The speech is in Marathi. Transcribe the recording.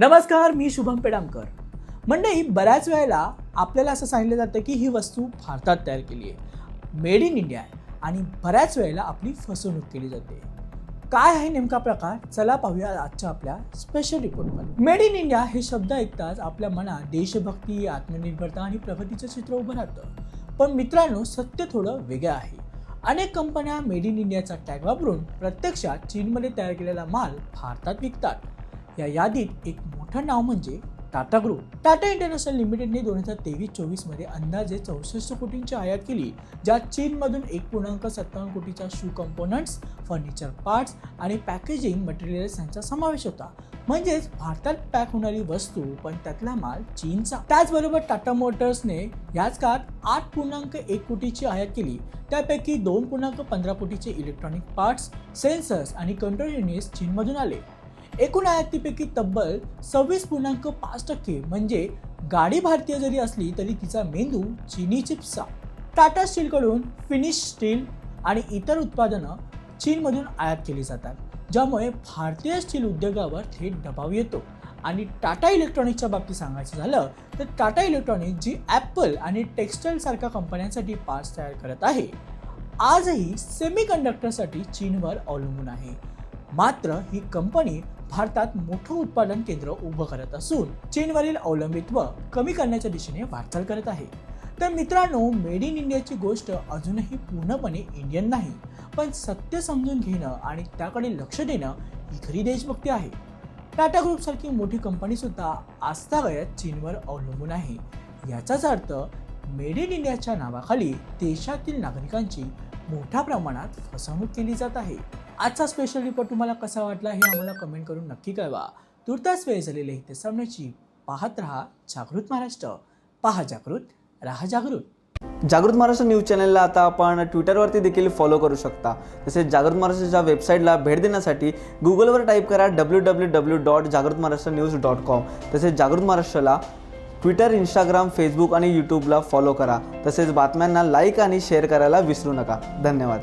नमस्कार मी शुभम पेडामकर मंडळी बऱ्याच वेळेला आपल्याला असं सांगितलं जातं की ही वस्तू भारतात तयार केली आहे. मेड इन इंडिया आहे आणि बऱ्याच वेळेला आपली फसवणूक केली जाते. काय आहे नेमका प्रकार? चला पाहूया आजच्या आपल्या स्पेशल रिपोर्टमध्ये मेड इन इंडिया हे शब्द ऐकताच आपल्या मनात देशभक्ती आत्मनिर्भरता आणि प्रगतीचं चित्र उभं राहतं. पण मित्रांनो सत्य थोडं वेगळं आहे. अनेक कंपन्या मेड इन इंडियाचा टॅग वापरून प्रत्यक्षात चीनमध्ये तयार केलेला माल भारतात विकतात. या यादीत एक मोठं नाव म्हणजे टाटा ग्रुप. टाटा इंटरनॅशनल लिमिटेडने दोन हजार तेवीस चोवीसमध्ये अंदाजे चौसष्ट कोटींची आयात केली ज्यात चीनमधून एक पूर्णांक सत्तावन्न कोटीचा शू कंपोनंट्स फर्निचर पार्ट्स आणि पॅकेजिंग मटेरियल्स यांचा समावेश होता. म्हणजेच भारतात पॅक होणारी वस्तू पण त्यातला माल चीनचा. त्याचबरोबर टाटा मोटर्सने याच काळात आठ पूर्णांक एक कोटीची आयात केली. त्यापैकी दोन पूर्णांक पंधरा कोटीचे इलेक्ट्रॉनिक पार्ट्स सेन्सर्स आणि कंट्रोल युनिट्स चीनमधून आले. एकूण आयातीपैकी तब्बल सव्वीस पूर्णांक पाच टक्के. म्हणजे गाडी भारतीय जरी असली तरी तिचा मेंदू चिनी चिप्सचा. टाटा स्टीलकडून फिनिश स्टील आणि इतर उत्पादनं चीनमधून आयात केली जातात ज्यामुळे भारतीय स्टील उद्योगावर थेट दबाव येतो. आणि टाटा इलेक्ट्रॉनिक्सच्या बाबतीत सांगायचं झालं तर टाटा इलेक्ट्रॉनिक्स जी ॲपल आणि टेक्सटाईलसारख्या कंपन्यांसाठी पार्ट्स तयार करत आहे आजही सेमी कंडक्टरसाठी चीनवर अवलंबून आहे. मात्र ही कंपनी भारतात मोठं उत्पादन केंद्र उभं करत असून चीनवरील अवलंबित्व कमी करण्याच्या दिशेने वाटचाल करत आहे. तर मित्रांनो मेड इन इंडियाची गोष्ट अजूनही पूर्णपणे इंडियन नाही पण सत्य समजून घेणं आणि त्याकडे लक्ष देणं ही खरी देशभक्ती आहे. टाटा ग्रुपसारखी मोठी कंपनीसुद्धा आस्थागयात चीनवर अवलंबून आहे. याचाच अर्थ मेड इन इंडियाच्या नावाखाली देशातील नागरिकांची मोठ्या प्रमाणात फसवणूक केली जात आहे. आजचा स्पेशल रिपोर्ट तुम्हाला कसा वाटला हे आम्हाला कमेंट करून नक्की कळवा. तुर्तास वेळ झालेली आहे. ते सामन्याची पाहत रहा जागृत महाराष्ट्र. पहा जागृत राहा जागृत. जागृत महाराष्ट्र न्यूज चॅनलला आता आपण ट्विटरवरती देखील फॉलो करू शकता. तसेच जागृत महाराष्ट्राच्या वेबसाईटला भेट देण्यासाठी गुगलवर टाईप करा डब्ल्यू डब्ल्यू डब्ल्यू डॉट जागृत महाराष्ट्र न्यूज डॉट कॉम तसेच जागृत महाराष्ट्राला ट्विटर इंस्टाग्राम फेसबुक आणि यूट्यूबला फॉलो करा. तसेच बातम्यांना लाईक आणि शेअर करायला विसरू नका. धन्यवाद.